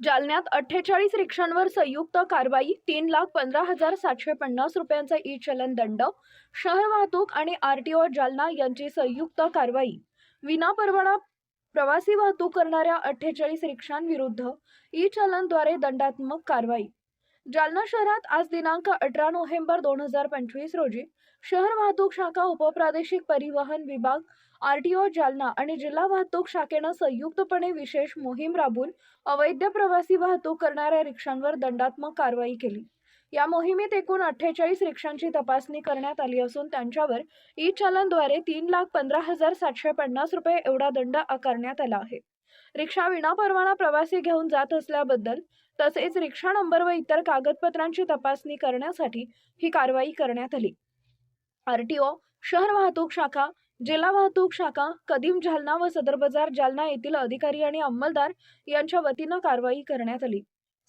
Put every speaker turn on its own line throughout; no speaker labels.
जालन्यात अठ्ठेचाळीस रिक्षांवर संयुक्त कारवाई तीन लाख पंधरा हजार सातशे पन्नास रुपयांचा ई चलन दंड शहर वाहतूक आणि आरटीओ जालना यांची संयुक्त कारवाई. विनापरवाना प्रवासी वाहतूक करणाऱ्या अठ्ठेचाळीस रिक्षांविरुद्ध ई चलनद्वारे दंडात्मक कारवाई. जालना शहरात आज दिनांक अठरा नोव्हेंबर दोन हजार पंचवीस रोजी शहर वाहतूक शाखा उपप्रादेशिक परिवहन विभाग आरटीओ जालना आणि जिल्हा वाहतूक शाखेनं संयुक्तपणे विशेष मोहीम राबवून अवैध प्रवासी वाहतूक करणाऱ्या रिक्षांवर दंडात्मक कारवाई केली. या मोहिमेत एकूण अठ्ठेचाळीस रिक्षांची तपासणी करण्यात आली असून त्यांच्यावर ई चलनद्वारे तीन लाख पंधरा हजार सातशे पन्नास रुपये एवढा दंड आकारण्यात आला आहे. रिक्षा विनापरवाना प्रवासी घेऊन जात असल्याबद्दल तसेच रिक्षा नंबर व इतर कागदपत्रांची तपासणी करण्यासाठी ही कारवाई करण्यात आली. आरटीओ शहर वाहतूक शाखा जिल्हा वाहतूक शाखा कदीम जालना व सदर बाजार जालना येथील अधिकारी आणि अंमलदार यांच्या वतीनं कारवाई करण्यात आली.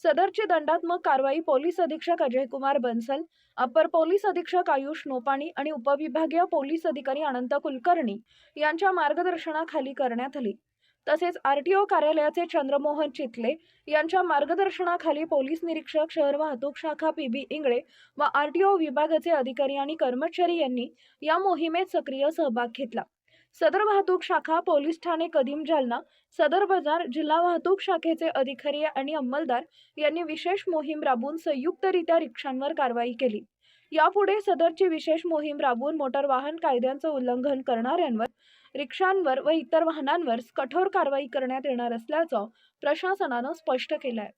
सदरची दंडात्मक कारवाई पोलीस अधीक्षक अजयकुमार बन्सल अपर पोलीस अधीक्षक आयुष नोपाणी आणि उपविभागीय पोलीस अधिकारी अनंत कुलकर्णी यांच्या मार्गदर्शनाखाली करण्यात आली. तसेच आरटीओ कार्यालयाचे चंद्रमोहन चितले यांच्या मार्गदर्शनाखाली पोलीस निरीक्षक शहर वाहतूक शाखा पी बी इंगळे व आरटीओ विभागाचे अधिकारी आणि कर्मचारी यांनी या मोहिमेत सक्रिय सहभाग घेतला. सदर वाहतूक शाखा पोलीस ठाणे कदीम जालना सदर बाजार जिल्हा वाहतूक शाखेचे अधिकारी आणि अंमलदार यांनी विशेष मोहीम राबवून संयुक्तरित्या रिक्षांवर कारवाई केली. यापुढे सदरची विशेष मोहीम राबवून मोटार वाहन कायद्यांचं उल्लंघन करणाऱ्यांवर रिक्षांवर व इतर वाहनांवर कठोर कारवाई करण्यात येणार असल्याचं प्रशासनानं स्पष्ट केलं आहे